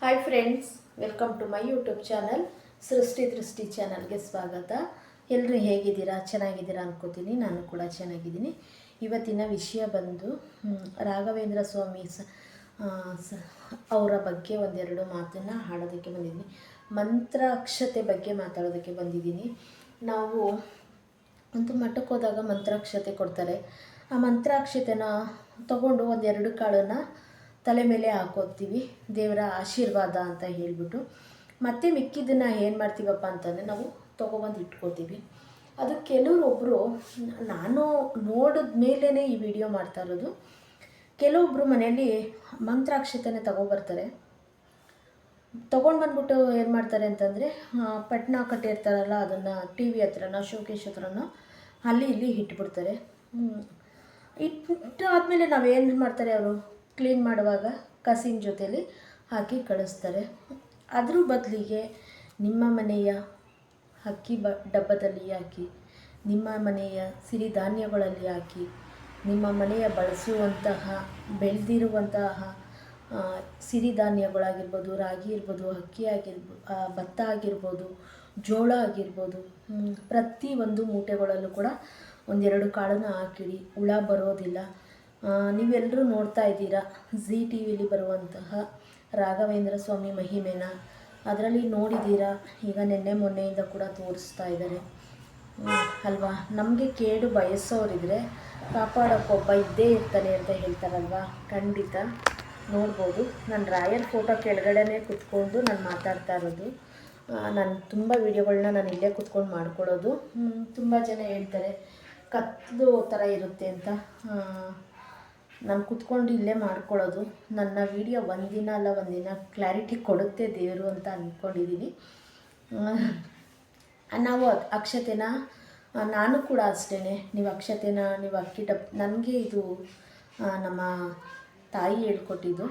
Hi friends welcome to my YouTube channel Srishti Drishti ಚಾನಲ್ಗೆ ಸ್ವಾಗತ. ಎಲ್ಲರೂ ಹೇಗಿದ್ದೀರಾ? ಚೆನ್ನಾಗಿದ್ದೀರಾ ಅನ್ಕೋತೀನಿ. ನಾನು ಕೂಡ ಚೆನ್ನಾಗಿದ್ದೀನಿ. ಇವತ್ತಿನ ವಿಷಯ ಬಂದು ರಾಘವೇಂದ್ರ ಸ್ವಾಮಿ ಸ- ಅವರ ಬಗ್ಗೆ ಒಂದೆರಡು ಮಾತನ್ನು ಹಾಡೋದಕ್ಕೆ ಬಂದಿದ್ದೀನಿ. ಮಂತ್ರಾಕ್ಷತೆ ಬಗ್ಗೆ ಮಾತಾಡೋದಕ್ಕೆ ಬಂದಿದ್ದೀನಿ. ನಾವು ಒಂದು ಮಠಕ್ಕೆ ಹೋದಾಗ ಮಂತ್ರಾಕ್ಷತೆ ಕೊಡ್ತಾರೆ. ಆ ಮಂತ್ರಾಕ್ಷತೆನ ತಗೊಂಡು ಒಂದೆರಡು ಕಾಳನ್ನು ತಲೆ ಮೇಲೆ ಹಾಕೋತೀವಿ, ದೇವರ ಆಶೀರ್ವಾದ ಅಂತ ಹೇಳಿಬಿಟ್ಟು. ಮತ್ತೆ ಮಿಕ್ಕಿದ್ದನ್ನು ಏನು ಮಾಡ್ತೀವಪ್ಪ ಅಂತಂದರೆ ನಾವು ತೊಗೊಬಂದು ಇಟ್ಕೋತೀವಿ. ಅದು ಕೆಲವರೊಬ್ಬರು ನಾನು ನೋಡಿದ ಮೇಲೇ ಈ ವಿಡಿಯೋ ಮಾಡ್ತಾ ಇರೋದು. ಕೆಲವೊಬ್ಬರು ಮನೆಯಲ್ಲಿ ಮಂತ್ರಾಕ್ಷತೆನ ತಗೊಬರ್ತಾರೆ. ತೊಗೊಂಡು ಬಂದ್ಬಿಟ್ಟು ಏನು ಮಾಡ್ತಾರೆ ಅಂತಂದರೆ ಪಟ್ನ ಕಟ್ಟಿರ್ತಾರಲ್ಲ, ಅದನ್ನು ಟಿ ವಿ ಹತ್ರನ, ಶೋಕೇಶ್ ಹತ್ರನ, ಅಲ್ಲಿ ಇಲ್ಲಿ ಇಟ್ಬಿಡ್ತಾರೆ. ಹ್ಮ್. ಇಟ್ಟು ಆದಮೇಲೆ ನಾವೇನು ಮಾಡ್ತಾರೆ ಅವರು? ಕ್ಲೀನ್ ಮಾಡುವಾಗ ಕಸಿನ ಜೊತೆಯಲ್ಲಿ ಹಾಕಿ ಕಳಿಸ್ತಾರೆ. ಅದ್ರ ಬದಲಿಗೆ ನಿಮ್ಮ ಮನೆಯ ಅಕ್ಕಿ ಬ, ಡಬ್ಬದಲ್ಲಿ ಹಾಕಿ, ನಿಮ್ಮ ಮನೆಯ ಸಿರಿಧಾನ್ಯಗಳಲ್ಲಿ ಹಾಕಿ, ನಿಮ್ಮ ಮನೆಯ ಬಳಸುವಂತಹ, ಬೆಳೆದಿರುವಂತಹ ಸಿರಿಧಾನ್ಯಗಳಾಗಿರ್ಬೋದು ರಾಗಿ ಇರ್ಬೋದು, ಅಕ್ಕಿ ಆಗಿರ್ಬೋದು ಭತ್ತ ಆಗಿರ್ಬೋದು, ಜೋಳ ಆಗಿರ್ಬೋದು ಪ್ರತಿ ಒಂದು ಮೂಟೆಗಳಲ್ಲೂ ಕೂಡ ಒಂದೆರಡು ಕಾಳನ್ನು ಹಾಕಿಡಿ. ಹುಳ ಬರೋದಿಲ್ಲ. ನೀವೆಲ್ಲರೂ ನೋಡ್ತಾ ಇದ್ದೀರಾ? ಝೀ ಟಿ ವಿಲಿ ಬರುವಂತಹ ರಾಘವೇಂದ್ರ ಸ್ವಾಮಿ ಮಹಿಮೆನ. ಅದರಲ್ಲಿ ನೋಡಿದ್ದೀರಾ? ಈಗ ನಿನ್ನೆ ಮೊನ್ನೆಯಿಂದ ಕೂಡ ತೋರಿಸ್ತಾ ಇದ್ದಾರೆ. ಅಲ್ವಾ? ನಮಗೆ ಕೇಡು ಬಯಸೋರಿದ್ರೆ ಕಾಪಾಡೋಕ್ಕೊಬ್ಬ ಇದ್ದೇ ಇರ್ತಾನೆ ಅಂತ ಹೇಳ್ತಾರಲ್ವಾ? ಖಂಡಿತ. ನೋಡ್ಬೋದು. ನಾನು ರಾಯರ್ ಫೋಟೋ ಕೆಳಗಡೆನೇ ಕುತ್ಕೊಂಡು ನಾನು ಮಾತಾಡ್ತಾ ಇರೋದು. ನಾನು ತುಂಬ ವೀಡಿಯೋಗಳನ್ನ ನಾನು ಇಲ್ಲೇ ಕುತ್ಕೊಂಡು ಮಾಡ್ಕೊಳ್ಳೋದು. ತುಂಬ ಜನ ಹೇಳ್ತಾರೆ ಕತ್ತಲು ಥರ ಇರುತ್ತೆ ಅಂತ. ನಾನು ಕುತ್ಕೊಂಡು ಇಲ್ಲೇ ಮಾಡ್ಕೊಳ್ಳೋದು. ನನ್ನ ವೀಡಿಯೋ ಒಂದಿನ ಅಲ್ಲ, ಒಂದಿನ ಕ್ಲಾರಿಟಿ ಕೊಡುತ್ತೆ ದೇವರು ಅಂತ ಅಂದ್ಕೊಂಡಿದ್ದೀನಿ ನಾವು ಅಕ್ಷತೆನ ನಾನು ಕೂಡ ಅಷ್ಟೇ ನೀವು ಅಕ್ಷತೆನ, ನೀವು ಅಕ್ಕಿ ನನಗೆ ಇದು ನಮ್ಮ ತಾಯಿ ಹೇಳ್ಕೊಟ್ಟಿದ್ದು.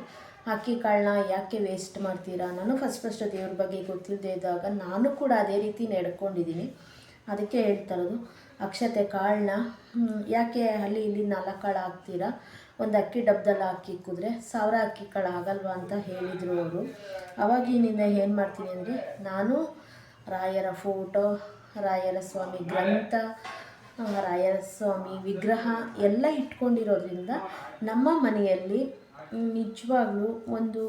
ಅಕ್ಕಿ ಕಾಳನ್ನ ಯಾಕೆ ವೇಸ್ಟ್ ಮಾಡ್ತೀರಾ? ನಾನು ಫಸ್ಟ್ ಫಸ್ಟ್ ದೇವ್ರ ಬಗ್ಗೆ ಗೊತ್ತಿಲ್ಲದೆ ಇದ್ದಾಗ ನಾನು ಕೂಡ ಅದೇ ರೀತಿ ನಡ್ಕೊಂಡಿದ್ದೀನಿ ಅದಕ್ಕೆ ಹೇಳ್ತಾ ಇರೋದು. ಅಕ್ಷತೆ ಕಾಳನ್ನ ಯಾಕೆ ಅಲ್ಲಿ ಇಲ್ಲಿ ನಾಲ್ಕು ಕಾಳು ಹಾಕ್ತೀರಾ ಒಂದು ಅಕ್ಕಿ ಡಬ್ಬದಲ್ಲಿ ಹಾಕಿ ಕುದ್ರೆ ಸಾವಿರ ಅಕ್ಕಿ ಕಾಳು ಆಗಲ್ವಾ ಅಂತ ಹೇಳಿದರು ಅವರು. ಅವಾಗಿನಿಂದ ಏನು ಮಾಡ್ತೀನಿ ಅಂದರೆ, ನಾನು ರಾಯರ ಫೋಟೋ, ರಾಯರ ಸ್ವಾಮಿ ಗ್ರಂಥ ರಾಯರ ಸ್ವಾಮಿ ವಿಗ್ರಹ ಎಲ್ಲ ಇಟ್ಕೊಂಡಿರೋದ್ರಿಂದ ನಮ್ಮ ಮನೆಯಲ್ಲಿ ನಿಜವಾಗ್ಲೂ ಒಂದು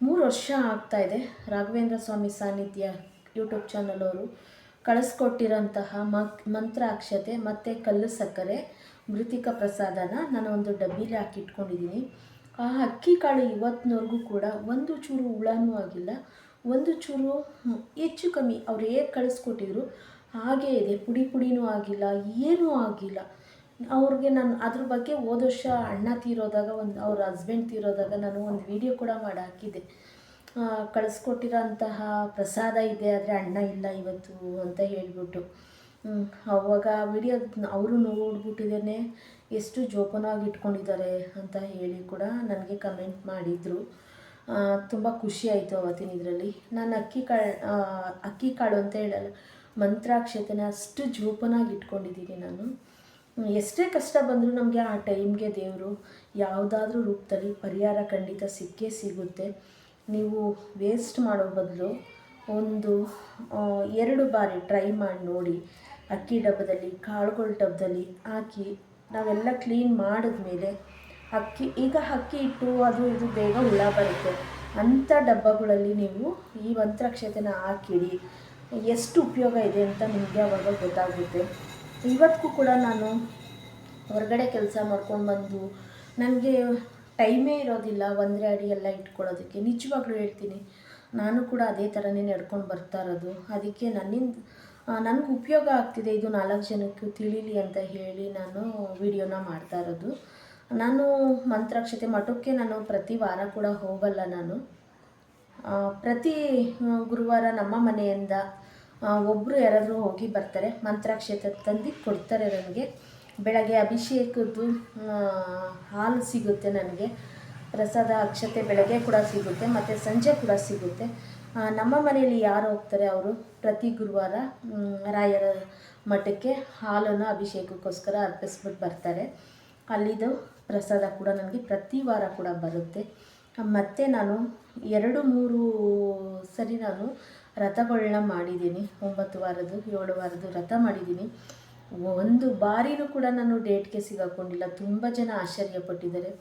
ಮೂರು ವರ್ಷ ಆಗ್ತಾಯಿದೆ ರಾಘವೇಂದ್ರ ಸ್ವಾಮಿ ಸಾನ್ನಿಧ್ಯ ಯೂಟ್ಯೂಬ್ ಚಾನಲ್ ಅವರು ಕಳಿಸ್ಕೊಟ್ಟಿರೋಂತಹ ಮಕ್, ಮಂತ್ರಾಕ್ಷತೆ ಮತ್ತು ಕಲ್ಲು ಸಕ್ಕರೆ, ಮೃತಿಕ ಪ್ರಸಾದನ ನಾನು ಒಂದು ಡಬ್ಬಿಲಿ ಹಾಕಿಟ್ಕೊಂಡಿದ್ದೀನಿ. ಆ ಅಕ್ಕಿ ಕಾಳು ಇವತ್ತಿನವರೆಗೂ ಕೂಡ ಒಂದು ಚೂರು ಹುಳನೂ ಆಗಿಲ್ಲ. ಒಂದು ಚೂರು ಹೆಚ್ಚು ಕಮ್ಮಿ ಅವ್ರು ಹೇಗೆ ಕಳಿಸ್ಕೊಟ್ಟಿದ್ರು ಹಾಗೇ ಇದೆ. ಪುಡಿ ಪುಡಿನೂ ಆಗಿಲ್ಲ, ಏನೂ ಆಗಿಲ್ಲ. ಅವ್ರಿಗೆ ನಾನು ಅದ್ರ ಬಗ್ಗೆ ಹೋದ ವರ್ಷ ಅಣ್ಣ ತೀರೋದಾಗ ಒಂದು, ಅವ್ರ ಹಸ್ಬೆಂಡ್ ತೀರೋದಾಗ ನಾನು ಒಂದು ವಿಡಿಯೋ ಕೂಡ ಮಾಡಿ ಹಾಕಿದ್ದೆ. ಕಳಿಸ್ಕೊಟ್ಟಿರೋಂತಹ ಪ್ರಸಾದ ಇದೆ, ಆದರೆ ಅಣ್ಣ ಇಲ್ಲ ಇವತ್ತು ಅಂತ ಹೇಳ್ಬಿಟ್ಟು. ಅವಾಗ ವಿಡಿಯೋ ಅವರು ನೋಡ್ಬಿಟ್ಟಿದ್ದೇನೆ, ಎಷ್ಟು ಜೋಪಾನವಾಗಿ ಇಟ್ಕೊಂಡಿದ್ದಾರೆ ಅಂತ ಹೇಳಿ ಕೂಡ ನನಗೆ ಕಮೆಂಟ್ ಮಾಡಿದರು. ತುಂಬ ಖುಷಿ ಆಯಿತು ಅವತ್ತಿನ ಇದರಲ್ಲಿ. ನಾನು ಅಕ್ಕಿ ಕಾಳು ಅಕ್ಕಿ ಕಾಳು ಅಂತ ಹೇಳಲ್ಲ, ಮಂತ್ರಾಕ್ಷತೆನ ಅಷ್ಟು ಜೋಪನಾಗಿ ಇಟ್ಕೊಂಡಿದ್ದೀನಿ ನಾನು. ಎಷ್ಟೇ ಕಷ್ಟ ಬಂದರೂ ನಮಗೆ ಆ ಟೈಮ್ಗೆ ದೇವರು ಯಾವುದಾದ್ರೂ ರೂಪದಲ್ಲಿ ಪರಿಹಾರ ಖಂಡಿತ ಸಿಕ್ಕೇ ಸಿಗುತ್ತೆ. ನೀವು ವೇಸ್ಟ್ ಮಾಡೋ ಬದಲು ಒಂದು ಎರಡು ಬಾರಿ ಟ್ರೈ ಮಾಡಿ ನೋಡಿ. ಅಕ್ಕಿ ಡಬ್ಬದಲ್ಲಿ, ಕಾಳುಗಳ ಡಬ್ಬದಲ್ಲಿ ಹಾಕಿ ನಾವೆಲ್ಲ ಕ್ಲೀನ್ ಮಾಡಿದ್ಮೇಲೆ ಅಕ್ಕಿ, ಈಗ ಅಕ್ಕಿ ಇಟ್ಟು ಅದು ಇದು ಬೇಗ ಹುಳ ಬರುತ್ತೆ. ಅಂಥ ಡಬ್ಬಗಳಲ್ಲಿ ನೀವು ಈ ಮಂತ್ರಕ್ಷತೆನ ಹಾಕಿಡಿ. ಎಷ್ಟು ಉಪಯೋಗ ಇದೆ ಅಂತ ನಿಮಗೆ ಅವಾಗ ಗೊತ್ತಾಗುತ್ತೆ. ಇವತ್ತಿಗೂ ಕೂಡ ನಾನು ಹೊರಗಡೆ ಕೆಲಸ ಮಾಡ್ಕೊಂಡು ಬಂದು ನನಗೆ ಟೈಮೇ ಇರೋದಿಲ್ಲ ಒಂದರೆ ಅಡಿ ಎಲ್ಲ ಇಟ್ಕೊಳ್ಳೋದಕ್ಕೆ. ನಿಜವಾಗ್ಲೂ ಹೇಳ್ತೀನಿ, ನಾನು ಕೂಡ ಅದೇ ಥರನೇ ನಡ್ಕೊಂಡು ಬರ್ತಾ ಇರೋದು. ಅದಕ್ಕೆ ನನ್ನಿಂದ ನನಗೆ ಉಪಯೋಗ ಆಗ್ತಿದೆ ಇದು ನಾಲ್ಕು ಜನಕ್ಕೆ ತಿಳಿಲಿ ಅಂತ ಹೇಳಿ ನಾನು ವಿಡಿಯೋನ ಮಾಡ್ತಾ ಇರೋದು. ನಾನು ಮಂತ್ರಾಕ್ಷತೆ ಮಠಕ್ಕೆ ನಾನು ಪ್ರತಿ ವಾರ ಕೂಡ ಹೋಗಲ್ಲ ನಾನು. ಪ್ರತಿ ಗುರುವಾರ ನಮ್ಮ ಮನೆಯಿಂದ ಒಬ್ಬರು ಯಾರಾದರೂ ಹೋಗಿ ಬರ್ತಾರೆ, ಮಂತ್ರಾಕ್ಷತೆ ತಂದು ಕೊಡ್ತಾರೆ ನನಗೆ. ಬೆಳಗ್ಗೆ ಅಭಿಷೇಕದ್ದು ಹಾಲು ಸಿಗುತ್ತೆ ನನಗೆ. ಪ್ರಸಾದ ಅಕ್ಷತೆ ಬೆಳಗ್ಗೆ ಕೂಡ ಸಿಗುತ್ತೆ, ಮತ್ತು ಸಂಜೆ ಕೂಡ ಸಿಗುತ್ತೆ. ನಮ್ಮ ಮನೆಯಲ್ಲಿ ಯಾರು ಹೋಗ್ತಾರೆ ಅವರು? ಪ್ರತಿ ಗುರುವಾರ ರಾಯರ ಮಠಕ್ಕೆ ಹಾಲನ್ನು ಅಭಿಷೇಕಕ್ಕೋಸ್ಕರ ಅರ್ಪಿಸ್ಬಿಟ್ಟು ಬರ್ತಾರೆ. ಅಲ್ಲಿದು ಪ್ರಸಾದ ಕೂಡ ನನಗೆ ಪ್ರತಿ ವಾರ ಕೂಡ ಬರುತ್ತೆ. ಮತ್ತು ನಾನು ಎರಡು ಮೂರು ಸರಿ ನಾನು ರಥಗಳನ್ನ ಮಾಡಿದ್ದೀನಿ. ಒಂಬತ್ತು ವಾರದ್ದು, ಏಳು ವಾರದ್ದು ರಥ ಮಾಡಿದ್ದೀನಿ. ಒಂದು ಬಾರಿನೂ ಕೂಡ ನಾನು ಡೇಟ್ಗೆ ಸಿಗಾಕೊಂಡಿಲ್ಲ. ತುಂಬ ಜನ ಆಶ್ಚರ್ಯಪಟ್ಟಿದ್ದಾರೆ.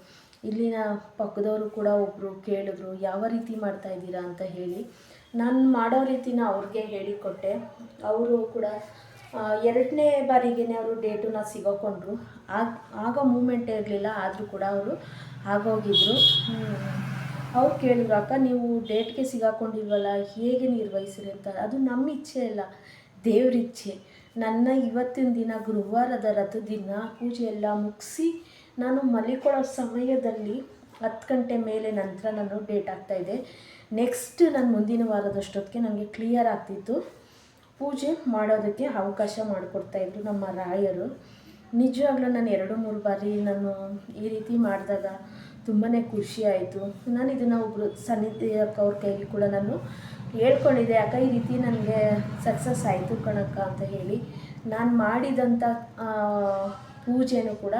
ಇಲ್ಲಿನ ಪಕ್ಕದವರು ಕೂಡ ಒಬ್ಬರು ಕೇಳಿದ್ರು, ಯಾವ ರೀತಿ ಮಾಡ್ತಾ ಇದ್ದೀರಾ ಅಂತ ಹೇಳಿ. ನಾನು ಮಾಡೋ ರೀತಿನ ಅವ್ರಿಗೆ ಹೇಳಿಕೊಟ್ಟೆ. ಅವರು ಕೂಡ ಎರಡನೇ ಬಾರಿಗೆ ಅವರು ಡೇಟನ್ನ ಸಿಗಾಕೊಂಡ್ರು. ಆಗ ಆಗ ಮೂಮೆಂಟೇ ಇರಲಿಲ್ಲ, ಆದರೂ ಕೂಡ ಅವರು ಆಗೋಗಿದ್ರು. ಅವ್ರು ಕೇಳಿದ್ರು, ಅಕ್ಕ, ನೀವು ಡೇಟ್ಗೆ ಸಿಗಾಕೊಂಡಿಲ್ವಲ್ಲ, ಹೇಗೆ ನಿರ್ವಹಿಸಿರಿ ಅಂತ? ಅದು ನಮ್ಮ ಇಚ್ಛೆ ಅಲ್ಲ. ದೇವ್ರ ಇಚ್ಛೆ. ನನ್ನ ಇವತ್ತಿನ ದಿನ ಗುರುವಾರದ ರಥದ ದಿನ, ಪೂಜೆ ಎಲ್ಲ ಮುಗಿಸಿ ನಾನು ಮಲಿಕೊಳ್ಳೋ ಸಮಯದಲ್ಲಿ ಹತ್ತು ಗಂಟೆ ಮೇಲೆ ನಂತರ ನಾನು ಡೇಟ್ ಆಗ್ತಾಯಿದೆ ನೆಕ್ಸ್ಟ್ ನಾನು ಮುಂದಿನ ವಾರದಷ್ಟೊತ್ತಿಗೆ ನನಗೆ ಕ್ಲಿಯರ್ ಆಗ್ತಿತ್ತು. ಪೂಜೆ ಮಾಡೋದಕ್ಕೆ ಅವಕಾಶ ಮಾಡಿಕೊಡ್ತಾಯಿದ್ರು ನಮ್ಮ ರಾಯರು. ನಿಜವಾಗ್ಲೂ ನಾನು ಎರಡು ಮೂರು ಬಾರಿ ನಾನು ಈ ರೀತಿ ಮಾಡಿದಾಗ ತುಂಬಾ ಖುಷಿ ಆಯಿತು. ನಾನು ಇದನ್ನು ಒಬ್ಬರು ಸನ್ನಿಧಿಯಕ್ಕ ಅವ್ರ ಕೈಲಿ ಕೂಡ ನಾನು ಹೇಳ್ಕೊಂಡಿದ್ದೆ ಅಕ್ಕ, ಈ ರೀತಿ ನನಗೆ ಸಕ್ಸಸ್ ಆಯಿತು ಕಣಕ್ಕ ಅಂತ ಹೇಳಿ ನಾನು ಮಾಡಿದಂಥ ಪೂಜೆನೂ ಕೂಡ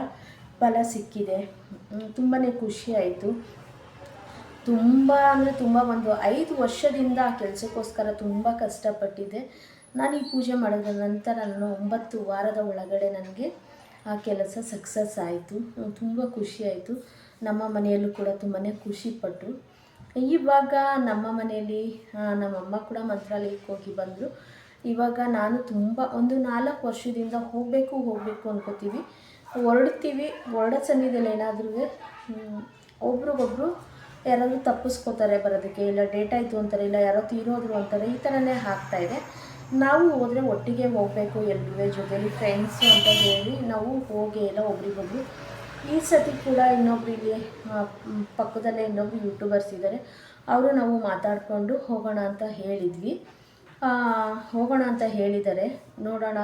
ಫಲ ಸಿಕ್ಕಿದೆ. ತುಂಬಾ ಖುಷಿ ಆಯಿತು. ತುಂಬ ಅಂದರೆ ತುಂಬ ಒಂದು ಐದು ವರ್ಷದಿಂದ ಆ ಕೆಲಸಕ್ಕೋಸ್ಕರ ತುಂಬ ಕಷ್ಟಪಟ್ಟಿದ್ದೆ. ನಾನು ಈ ಪೂಜೆ ಮಾಡಿದ ನಂತರ ನಾನು ಒಂಬತ್ತು ವಾರದ ಒಳಗಡೆ ನನಗೆ ಆ ಕೆಲಸ ಸಕ್ಸಸ್ ಆಯಿತು. ತುಂಬ ಖುಷಿಯಾಯಿತು ನಮ್ಮ ಮನೆಯಲ್ಲೂ ಕೂಡ ತುಂಬಾ ಖುಷಿಪಟ್ಟರು ಇವಾಗ ನಮ್ಮ ಮನೆಯಲ್ಲಿ ನಮ್ಮಮ್ಮ ಕೂಡ ಮಂತ್ರಾಲಯಕ್ಕೆ ಹೋಗಿ ಬಂದರು. ಇವಾಗ ನಾನು ತುಂಬ ಒಂದು ನಾಲ್ಕು ವರ್ಷದಿಂದ ಹೋಗಬೇಕು ಹೋಗಬೇಕು ಅನ್ಕೋತೀವಿ. ಹೊರಡ್ತೀವಿ ಹೊರಡೋ ಸನ್ನಿಧಿಯಲ್ಲಿ ಏನಾದ್ರೂ ಒಬ್ರಿಗೊಬ್ರು ಯಾರಾದರೂ ತಪ್ಪಿಸ್ಕೋತಾರೆ ಬರೋದಕ್ಕೆ, ಇಲ್ಲ ಡೇಟ್ ಆಯಿತು ಅಂತಾರೆ, ಇಲ್ಲ ಯಾರೋ ತೀರೋದ್ರು ಅಂತಾರೆ, ಈ ಥರನೇ ಆಗ್ತಾಯಿದೆ ನಾವು ಹೋದರೆ ಒಟ್ಟಿಗೆ ಹೋಗಬೇಕು ಎಲ್ಲರೂ ಜೊತೆಲಿ ಫ್ರೆಂಡ್ಸು ಅಂತ ಹೇಳಿ ನಾವು ಹೋಗೇ ಇಲ್ಲ ಒಬ್ರಿಗೊಬ್ರು. ಈ ಸತಿ ಕೂಡ ಇನ್ನೊಬ್ರು ಪಕ್ಕದಲ್ಲೇ ಇನ್ನೊಬ್ರು ಯೂಟ್ಯೂಬರ್ಸ್ ಇದ್ದಾರೆ ಅವರು ನಾವು ಮಾತಾಡಿಕೊಂಡು ಹೋಗೋಣ ಅಂತ ಹೇಳಿದ್ವಿ. ಹೋಗೋಣ ಅಂತ ಹೇಳಿದ್ದಾರೆ ನೋಡೋಣ,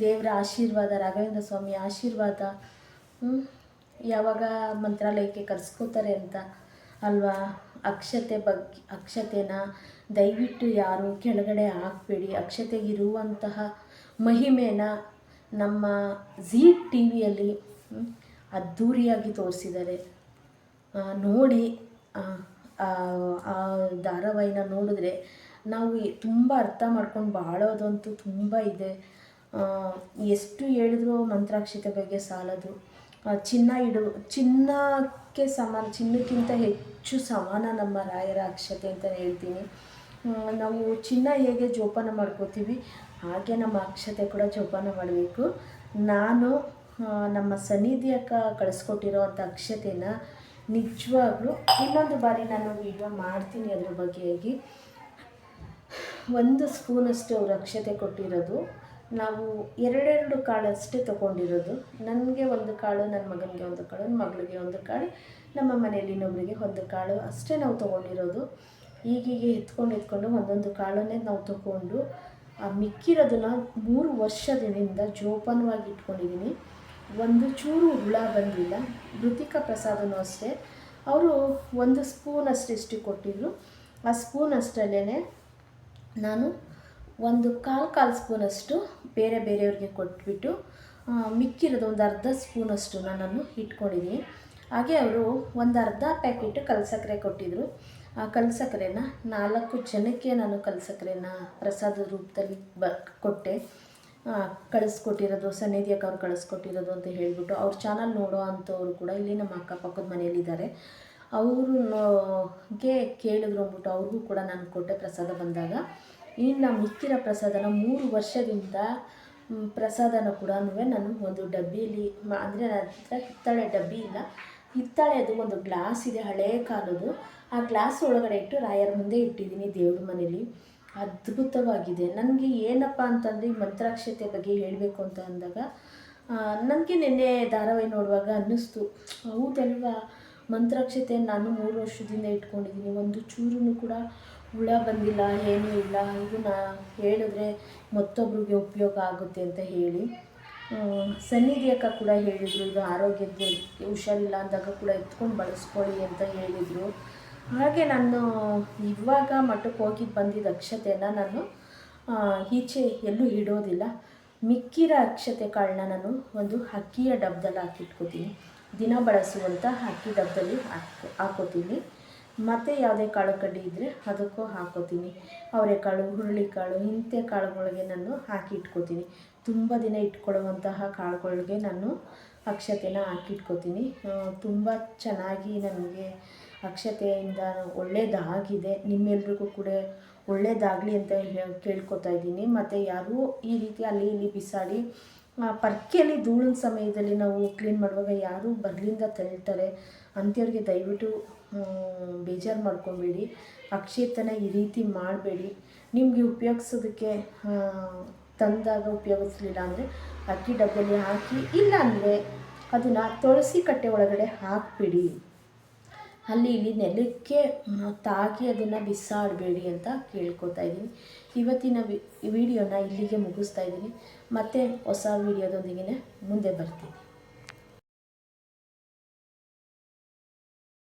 ದೇವರ ಆಶೀರ್ವಾದ, ರಾಘವೇಂದ್ರ ಸ್ವಾಮಿ ಆಶೀರ್ವಾದ ಯಾವಾಗ ಮಂತ್ರಾಲಯಕ್ಕೆ ಕರೆಸ್ಕೋತಾರೆ ಅಂತ ಅಲ್ವಾ? ಅಕ್ಷತೆ ಬಗ್ಗೆ ಅಕ್ಷತೆನ ದಯವಿಟ್ಟು ಯಾರು ಕೆಳಗಡೆ ಹಾಕ್ಬೇಡಿ. ಅಕ್ಷತೆಗಿರುವಂತಹ ಮಹಿಮೆನ ನಮ್ಮ ಝೀ ಟಿ ವಿಯಲ್ಲಿ ಅದ್ಧೂರಿಯಾಗಿ ತೋರಿಸಿದ್ದಾರೆ. ನೋಡಿ, ಆ ಧಾರಾವಾಹಿನ ನೋಡಿದ್ರೆ ನಾವು ತುಂಬ ಅರ್ಥ ಮಾಡ್ಕೊಂಡು ಬಾಳೋದಂತೂ ತುಂಬ ಇದೆ. ಎಷ್ಟು ಹೇಳಿದ್ರು ಮಂತ್ರಾಕ್ಷತೆ ಬಗ್ಗೆ ಸಾಲದು. ಚಿನ್ನ ಇಡು, ಚಿನ್ನಕ್ಕೆ ಸಮಾನ, ಚಿನ್ನಕ್ಕಿಂತ ಹೆಚ್ಚು ಸಮಾನ ನಮ್ಮ ರಾಯರ ಅಕ್ಷತೆ ಅಂತ ಹೇಳ್ತೀನಿ. ನಾವು ಚಿನ್ನ ಹೇಗೆ ಜೋಪಾನ ಮಾಡ್ಕೋತೀವಿ, ಹಾಗೆ ನಮ್ಮ ಅಕ್ಷತೆ ಕೂಡ ಜೋಪಾನ ಮಾಡಬೇಕು. ನಾನು ನಮ್ಮ ಸನ್ನಿಧಿಯಕ್ಕ ಕಳಿಸ್ಕೊಟ್ಟಿರೋ ಅಂಥ ಅಕ್ಷತೆನ ನಿಜವಾಗ್ಲೂ ಇನ್ನೊಂದು ಬಾರಿ ನಾನು ವಿಡಿಯೋ ಮಾಡ್ತೀನಿ ಅದ್ರ ಬಗ್ಗೆಯಾಗಿ ಒಂದು ಸ್ಪೂನಷ್ಟು ಅವರು ಅಕ್ಷತೆ ಕೊಟ್ಟಿರೋದು. ನಾವು ಎರಡೆರಡು ಕಾಳಷ್ಟೇ ತೊಗೊಂಡಿರೋದು. ನನಗೆ ಒಂದು ಕಾಳು ನನ್ನ ಮಗನಿಗೆ ಒಂದು ಕಾಳು ನನ್ನ ಮಗಳಿಗೆ ಒಂದು ಕಾಳು, ನಮ್ಮ ಮನೆಯಲ್ಲಿ ಇನ್ನೊಬ್ಬರಿಗೆ ಒಂದು ಕಾಳು ಅಷ್ಟೇ ನಾವು ತೊಗೊಂಡಿರೋದು. ಈಗೀಗೆ ಎತ್ಕೊಂಡು ಎತ್ಕೊಂಡು ಒಂದೊಂದು ಕಾಳನ್ನೇ ನಾವು ತೊಗೊಂಡು, ಆ ಮಿಕ್ಕಿರೋದನ್ನ ಮೂರು ವರ್ಷದಿಂದ ಜೋಪಾನವಾಗಿ ಇಟ್ಕೊಂಡಿದ್ದೀನಿ ಒಂದು ಚೂರು ಹುಳ ಬಂದಿಲ್ಲ, ಋತಿಕ ಪ್ರಸಾದನೂ ಅಷ್ಟೇ. ಅವರು ಒಂದು ಸ್ಪೂನ್ ಅಷ್ಟಿಷ್ಟು ಕೊಟ್ಟಿದ್ರು ಆ ಸ್ಪೂನ್ ಅಷ್ಟರಲ್ಲೇ ನಾನು ಒಂದು ಕಾಲು ಕಾಲು ಸ್ಪೂನಷ್ಟು ಬೇರೆ ಬೇರೆಯವ್ರಿಗೆ ಕೊಟ್ಬಿಟ್ಟು ಮಿಕ್ಕಿರೋದು ಒಂದು ಅರ್ಧ ಸ್ಪೂನಷ್ಟು ನಾನು ಇಟ್ಕೊಂಡಿದ್ದೀನಿ. ಹಾಗೆ ಅವರು ಒಂದು ಅರ್ಧ ಪ್ಯಾಕೆಟ್ ಕಲ್ಸಕ್ಕರೆ ಕೊಟ್ಟಿದ್ದರು ಆ ಕಲ್ಸಕ್ಕರೆನ ನಾಲ್ಕು ಜನಕ್ಕೆ ನಾನು ಕಲ್ಸಕ್ಕರೆನ ಪ್ರಸಾದ ರೂಪದಲ್ಲಿ ಬ, ಕೊಟ್ಟೆ. ಕಳಿಸ್ಕೊಟ್ಟಿರೋದು ಸನ್ನಿಧಿಯಕ್ಕೆ ಅವ್ರು ಕಳಿಸ್ಕೊಟ್ಟಿರೋದು ಅಂತ ಹೇಳಿಬಿಟ್ಟು ಅವ್ರ ಚಾನಲ್ ನೋಡೋ ಅಂಥವ್ರು ಕೂಡ ಇಲ್ಲಿ ನಮ್ಮ ಅಕ್ಕಪಕ್ಕದ ಮನೆಯಲ್ಲಿದ್ದಾರೆ. ಅವ್ರಿಗೆ ಕೇಳಿದ್ರು ಅಂದ್ಬಿಟ್ಟು ಅವ್ರಿಗೂ ಕೂಡ ನಾನು ಕೊಟ್ಟೆ ಪ್ರಸಾದ ಬಂದಾಗ. ಇನ್ನು ಮಿಕ್ಕಿರೋ ಪ್ರಸಾದನ ಮೂರು ವರ್ಷದಿಂದ ಪ್ರಸಾದನ ಕೂಡ ನಾನು ಒಂದು ಡಬ್ಬಿಯಲ್ಲಿ ಅಂದರೆ ನನ್ನ ಹತ್ರ ಹಿತ್ತಾಳೆ ಡಬ್ಬಿ ಇಲ್ಲ. ಹಿತ್ತಾಳೆದು ಒಂದು ಗ್ಲಾಸ್ ಇದೆ, ಹಳೇ ಕಾಲದ್ದು. ಆ ಗ್ಲಾಸ್ ಒಳಗಡೆ ಇಟ್ಟು ರಾಯರ ಮುಂದೆ ಇಟ್ಟಿದ್ದೀನಿ ದೇವ್ರ ಮನೇಲಿ. ಅದ್ಭುತವಾಗಿದೆ. ನನಗೆ ಏನಪ್ಪ ಅಂತಂದರೆ ಈ ಮಂತ್ರಾಕ್ಷತೆ ಬಗ್ಗೆ ಹೇಳಬೇಕು ಅಂತ ಅಂದಾಗ ನನಗೆ ನಿನ್ನೆ ಧಾರಾವಾಹಿ ನೋಡುವಾಗ ಅನ್ನಿಸ್ತು. ಹೌದಲ್ವಾ? ಮಂತ್ರಾಕ್ಷತೆ ನಾನು ಮೂರು ವರ್ಷದಿಂದ ಇಟ್ಕೊಂಡಿದ್ದೀನಿ. ಒಂದು ಚೂರು ಕೂಡ ಹುಳ ಬಂದಿಲ್ಲ, ಏನೂ ಇಲ್ಲ. ಇದು ನಾ ಹೇಳಿದ್ರೆ ಮತ್ತೊಬ್ರಿಗೆ ಉಪಯೋಗ ಆಗುತ್ತೆ ಅಂತ ಹೇಳಿ. ಸನ್ನಿಧಿ ಅಕ್ಕ ಕೂಡ ಹೇಳಿದರು, ಇದು ಆರೋಗ್ಯದ ಹುಷಾರಿಲ್ಲ ಅಂದಾಗ ಕೂಡ ಎತ್ಕೊಂಡು ಬಳಸ್ಕೊಳ್ಳಿ ಅಂತ ಹೇಳಿದರು. ಹಾಗೆ ನಾನು ಇವಾಗ ಮಠಕ್ಕೆ ಹೋಗಿ ಬಂದಿದ್ದ ಅಕ್ಷತೆಯನ್ನು ನಾನು ಈಚೆ ಎಲ್ಲೂ ಇಡೋದಿಲ್ಲ. ಮಿಕ್ಕಿರೋ ಅಕ್ಷತೆ ಕಾಳನ್ನ ನಾನು ಒಂದು ಅಕ್ಕಿಯ ಡಬ್ಬದಲ್ಲಿ ಹಾಕಿಟ್ಕೋತೀನಿ. ದಿನ ಬಳಸುವಂಥ ಅಕ್ಕಿ ಡಬ್ಬದಲ್ಲಿ ಹಾಕಿ, ಹಾಕೋತೀನಿ. ಮತ್ತು ಯಾವುದೇ ಕಾಳು ಕಡ್ಡಿ ಇದ್ದರೆ ಅದಕ್ಕೂ ಹಾಕೋತೀನಿ. ಅವರೆಕಾಳು ಹುರುಳಿಕಾಳು ಇಂಥ ಕಾಳುಗಳಿಗೆ ನಾನು ಹಾಕಿ ಇಟ್ಕೋತೀನಿ ತುಂಬ ದಿನ ಇಟ್ಕೊಳ್ಳುವಂತಹ ಕಾಳುಗಳಿಗೆ ನಾನು ಅಕ್ಷತೆನ ಹಾಕಿಟ್ಕೋತೀನಿ. ತುಂಬ ಚೆನ್ನಾಗಿ ನನಗೆ ಅಕ್ಷತೆಯಿಂದ ಒಳ್ಳೆಯದಾಗಿದೆ ನಿಮ್ಮೆಲ್ರಿಗೂ ಕೂಡ ಒಳ್ಳೆಯದಾಗಲಿ ಅಂತ ಕೇಳ್ಕೊತಾ ಇದ್ದೀನಿ. ಮತ್ತು ಯಾರೂ ಈ ರೀತಿ ಅಲ್ಲಿ ಇಲ್ಲಿ ಬಿಸಾಡಿ ಪರ್ಕೆಯಲ್ಲಿ ಧೂಳಿನ ಸಮಯದಲ್ಲಿ ನಾವು ಕ್ಲೀನ್ ಮಾಡುವಾಗ ಯಾರೂ ಬರಲಿಂದ ತಳ್ತಾರೆ ಅಂಥವ್ರಿಗೆ ದಯವಿಟ್ಟು ಬೇಜಾರು ಮಾಡ್ಕೊಬೇಡಿ. ಅಕ್ಷತೆನ ಈ ರೀತಿ ಮಾಡಬೇಡಿ. ನಿಮಗೆ ಉಪಯೋಗಿಸೋದಕ್ಕೆ ತಂದಾಗ ಉಪಯೋಗಿಸ್ಲಿಲ್ಲ ಅಂದರೆ ಅಕ್ಕಿ ಡಬ್ಬಲ್ಲಿ ಹಾಕಿ ಇಲ್ಲ ಅಂದರೆ ಅದನ್ನು ತುಳಸಿ ಕಟ್ಟೆ ಒಳಗಡೆ ಹಾಕಿಬಿಡಿ. ಅಲ್ಲಿ ಇಲ್ಲಿ ನೆಲಕ್ಕೆ ತಾಕಿ ಅದನ್ನು ಬಿಸಾಡಬೇಡಿ ಅಂತ ಕೇಳ್ಕೊತಾ ಇದ್ದೀನಿ. ಇವತ್ತಿನ ವಿಡಿಯೋನ ಇಲ್ಲಿಗೆ ಮುಗಿಸ್ತಾ ಇದ್ದೀನಿ. ಮತ್ತೆ ಹೊಸ ವಿಡಿಯೋದೊಂದಿಗೆ ಮುಂದೆ ಬರ್ತೀನಿ.